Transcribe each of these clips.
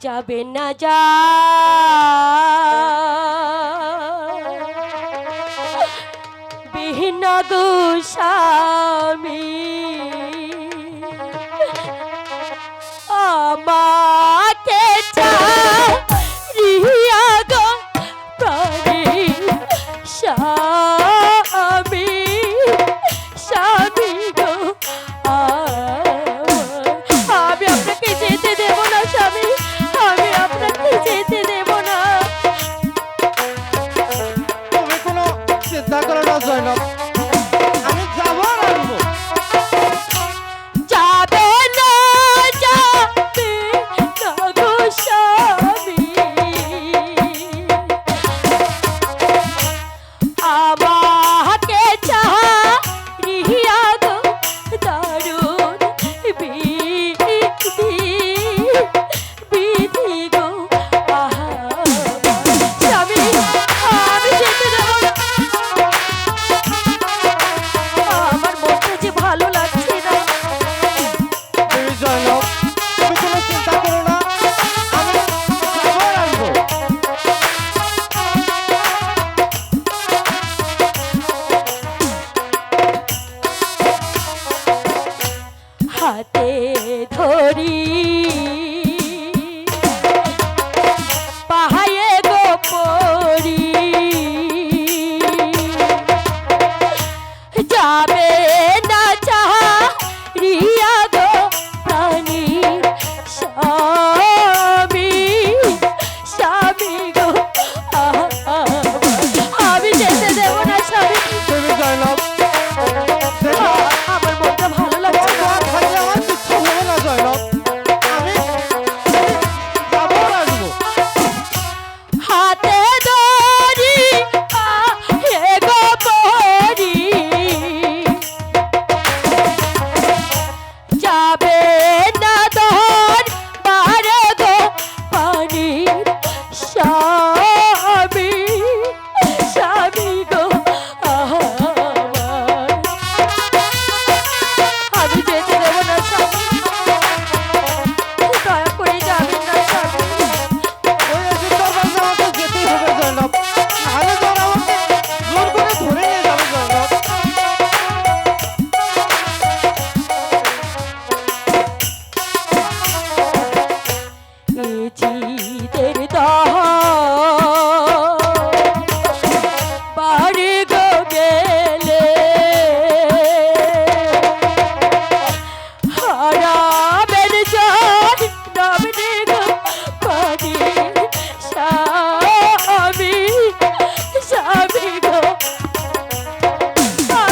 যাবে না যা। বিহীন গোস্বামী Gracias, Ana. যাবে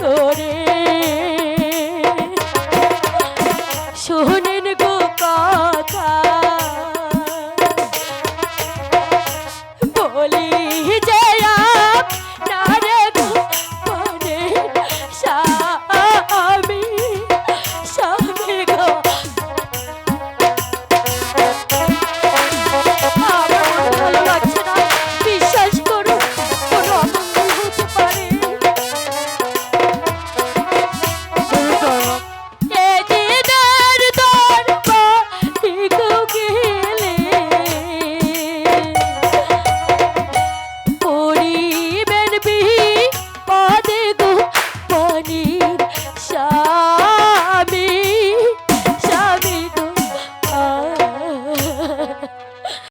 তো